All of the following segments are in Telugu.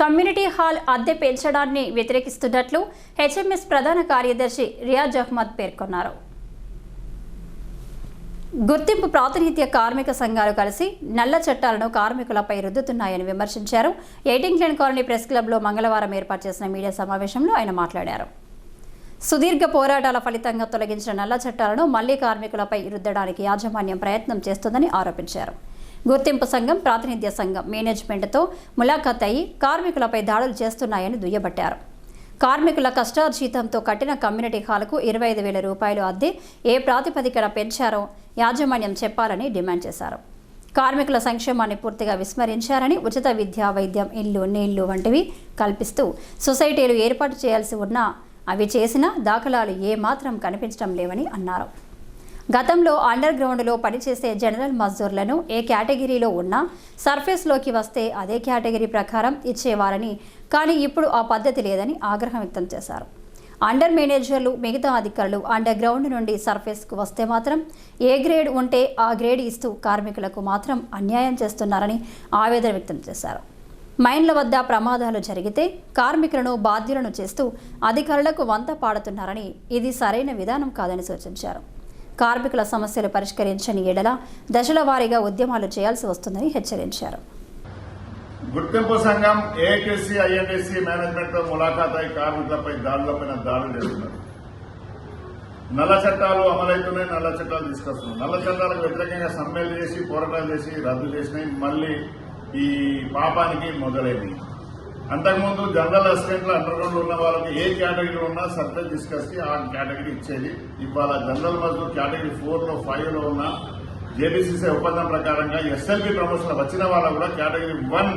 కమ్యూనిటీ హాల్ అద్దె పెంచడాన్ని వ్యతిరేకిస్తున్నట్లు హెచ్ఎంఎస్ ప్రధాన కార్యదర్శి రియాజ్ అహ్మద్ పేర్కొన్నారు. గుర్తింపు ప్రాతినిధ్య కార్మిక సంఘాలు కలిసి నల్ల చట్టాలను కార్మికులపై రుద్దుతున్నాయని విమర్శించారు. ఎయిటింగ్లెన్ కాలనీ ప్రెస్ క్లబ్లో మంగళవారం ఏర్పాటు చేసిన మీడియా సమావేశంలో ఆయన మాట్లాడారు. సుదీర్ఘ పోరాటాల ఫలితంగా తొలగించిన నల్ల చట్టాలను మళ్ళీ కార్మికులపై రుద్దడానికి యాజమాన్యం ప్రయత్నం చేస్తుందని ఆరోపించారు. గుర్తింపు సంఘం ప్రాతినిధ్య సంఘం మేనేజ్మెంట్తో ములాఖాత్ అయి కార్మికులపై దాడులు చేస్తున్నాయని దుయ్యబట్టారు. కార్మికుల కష్టార్జితంతో కట్టిన కమ్యూనిటీ హాల్కు ఇరవై ఐదు వేల రూపాయలు అద్దె ఏ ప్రాతిపదికన పెంచారో యాజమాన్యం చెప్పాలని డిమాండ్ చేశారు. కార్మికుల సంక్షేమాన్ని పూర్తిగా విస్మరించారని ఉచిత విద్య వైద్యం ఇల్లు నీళ్ళు వంటివి కల్పిస్తూ సొసైటీలు ఏర్పాటు చేయాల్సి ఉన్నా అవి చేసిన దాఖలాలు ఏమాత్రం కనిపించడం లేవని అన్నారు. గతంలో అండర్ గ్రౌండ్లో పనిచేసే జనరల్ మజ్దూర్లను ఏ కేటగిరీలో ఉన్నా సర్ఫేస్లోకి వస్తే అదే కేటగిరీ ప్రకారం ఇచ్చేవారని కానీ ఇప్పుడు ఆ పద్ధతి లేదని ఆగ్రహం వ్యక్తం చేశారు. అండర్ మేనేజర్లు మిగతా అధికారులు అండర్ గ్రౌండ్ నుండి సర్ఫేస్కు వస్తే మాత్రం ఏ గ్రేడ్ ఉంటే ఆ గ్రేడ్ ఇస్తూ కార్మికులకు మాత్రం అన్యాయం చేస్తున్నారని ఆవేదన వ్యక్తం చేశారు. మైన్ల వద్ద ప్రమాదాలు జరిగితే కార్మికులను బాధ్యులను చేస్తూ అధికారులకు వంత పాడుతున్నారని ఇది సరైన విధానం కాదని సూచించారు. కార్మికుల సమస్యలు పరిష్కరించని ఎడల దశల వారీగా ఉద్యమాలు చేయాల్సి వస్తుందని హెచ్చరించారు. గుర్తింపు సంఘం ఏఐటీసీ ఐఎన్టీసీ మేనేజ్మెంట్తో ములాఖాత్ అయి కార్మికులపై దాడులపైన దాడులు చేస్తున్నారు. నల్ల చట్టాలు అమలవుతున్నాయి నల్ల చట్టాలు తీసుకొస్తున్నాయి నల్ల చట్టాలకు వ్యతిరేకంగా సమ్మెలు చేసి పోరాటాలు చేసి రద్దు చేసినాయి. మళ్ళీ ఈ పాపానికి మొదలైంది. అంతకుముందు జనరల్ అసిస్టెంట్లు అండర్గ్రౌండ్ ఉన్న వాళ్ళకి ఏ కేటగిరీ ఉన్నా సర్టిఫికేట్ తీసుకొచ్చి ఆ కేటగిరీ ఇచ్చేది. ఇవాళ జనరల్ మజ్దూర్ కేటగిరీ ఫోర్లో ఫైవ్లో ఉన్న జేబీసీసీ ఒప్పందం ప్రకారంగా ఎస్ఎల్బి ప్రమోషన్ వచ్చిన వాళ్ళకు కూడా కేటగిరీ వన్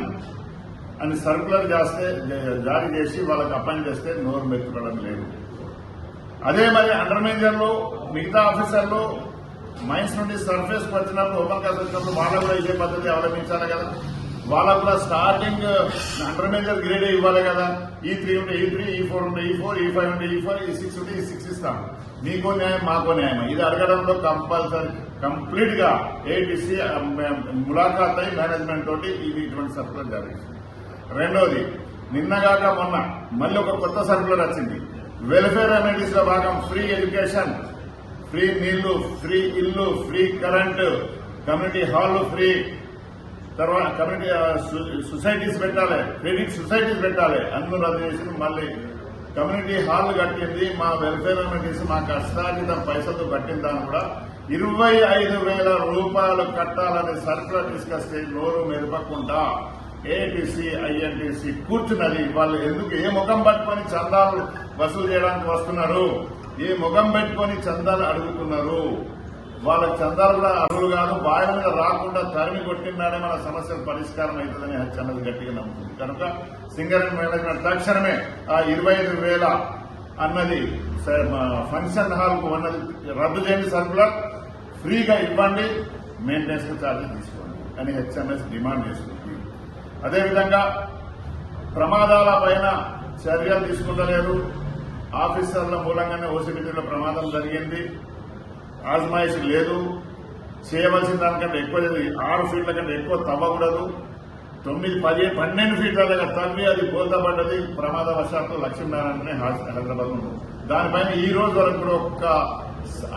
అని సర్కులర్ చేస్తే జారీ చేసి వాళ్ళకి అపాయింట్ చేస్తే నోరు మెత్తుకోవడం లేదు. అదే మరి అండర్ మేనేజర్లు మిగతా ఆఫీసర్లు మైన్స్ నుండి సర్ఫేస్ వచ్చినప్పుడు ఓపెన్ కాస్ట్ వచ్చినప్పుడు వాళ్ళకు కూడా ఇదే పద్ధతి అవలంబించాలి కదా. వాళ్ళకు కూడా స్టార్టింగ్ అండర్ మేజర్ గ్రేడ్ ఇవ్వాలి కదా. E ఈ త్రీ ఉంటే ఈ త్రీ ఈ ఫోర్ ఉంటే ఈ ఫోర్ ఈ ఫైవ్ ఉంటే ఈ ఫోర్ ఈ సిక్స్ ఉంటే e ఈ సిక్స్ ఇస్తాం. మీకో న్యాయం మాకో న్యాయం ఇది అడగడంలో కంపల్సరీ కంప్లీట్గా ఏటీసీ ములాఖాత్ అయి మేనేజ్మెంట్ తోటి ఇది ఇటువంటి సర్కులర్ జారీ రెండోది నిన్నగాక మొన్న మళ్ళీ ఒక కొత్త సర్కులర్ వచ్చింది. వెల్ఫేర్ అమెనిటీస్లో భాగం ఫ్రీ ఎడ్యుకేషన్ ఫ్రీ నీళ్ళు ఫ్రీ ఇల్లు free current community hall free తర్వాత కమ్యూనిటీ సొసైటీస్ పెట్టాలి క్రెడిట్ సొసైటీస్ పెట్టాలి. అందరూ రద్దు చేసి మళ్ళీ కమ్యూనిటీ హాల్ కట్టింది మా వెల్ఫేర్ చేసి మా కష్టార్జిత పైసలతో కట్టిన దాన్ని కూడా ఇరవై ఐదు వేల రూపాయలు కట్టాలని సర్కులర్ తీసుకొస్తే నోరు మెదపకుండా ఏటీసీ ఐఎన్టీసీ కూర్చున్నది. వాళ్ళు ఎందుకు ఏ ముఖం పట్టుకొని చందాలు వసూలు చేయడానికి వస్తున్నారు? ఏ ముఖం పెట్టుకొని చందాలు అడుగుతున్నారు? వాళ్ళ చందాలు కూడా అర్హులు కాదు. బావి మీద రాకుండా తరిమి కొట్టినాడే మన సమస్యలు పరిష్కారం అవుతుందని హెచ్చన్నది గట్టిగా నమ్ముతుంది. కనుక సింగరేణి మేనేజ్మెంట్ తక్షణమే ఆ ఇరవై ఐదు వేల అన్నది మా ఫంక్షన్ హాల్కు ఉన్నది రద్దు చేయండి సర్కులర్. ఫ్రీగా ఇవ్వండి. మెయింటెనెన్స్ ఛార్జీ తీసుకోండి అని హెచ్ఎంఎస్ డిమాండ్ చేస్తుంది. అదేవిధంగా ప్రమాదాల పైన చర్యలు తీసుకుంటలేరు ఆఫీసర్ల మూలంగానే ఓసీబీటీలో ప్రమాదం జరిగింది. ఆజమాయిషి లేదు. చేయవలసిన దానికంటే ఎక్కువ ఆరు ఫీట్ల కంటే ఎక్కువ తవ్వకూడదు. తొమ్మిది పది పన్నెండు ఫీట్ల దగ్గర తవ్వి అది కోల్తపడ్డది ప్రమాదవశాత్తు లక్ష్మీనారాయణ హైదరాబాద్ ఉంది దానిపైన ఈ రోజు వరకు కూడా ఒక్క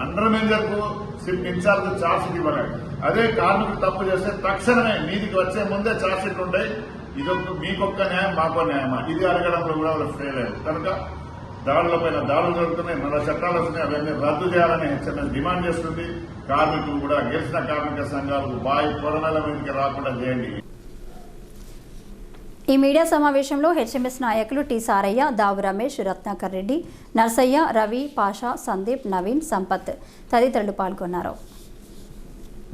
అండర్ మేనేజర్కు సిప్ ఇన్ఛార్జ్ ఛార్జ్ షీట్ ఇవ్వలేదు. అదే కార్మికుడు తప్పు చేస్తే తక్షణమే మీదికి వచ్చే ముందే ఛార్జ్ షీట్ ఉంటాయి. ఇదొక మీకొక్క న్యాయం మాకో న్యాయమా? ఇది అడగడంలో కూడా వాళ్ళు ఫెయిల్ అయ్యారు. కనుక దాడులపైన దాడులు జరుగుతున్నాయి. నల్ల చట్టాలు వస్తున్నాయి. అవన్నీ రద్దు చేయాలని హెచ్చరిక డిమాండ్ చేస్తుంది. కార్మికులు కూడా గెలిచిన కార్మిక సంఘాలకు బాయి పొరమేల మీదకి రాకుండా చేయండి. ఈ మీడియా సమావేశంలో హెచ్ఎంఎస్ నాయకులు టి సారయ్య దావు రమేష్ రత్నాకర్ రెడ్డి నర్సయ్య రవి పాషా సందీప్ నవీన్ సంపత్ తదితరులు పాల్గొన్నారు.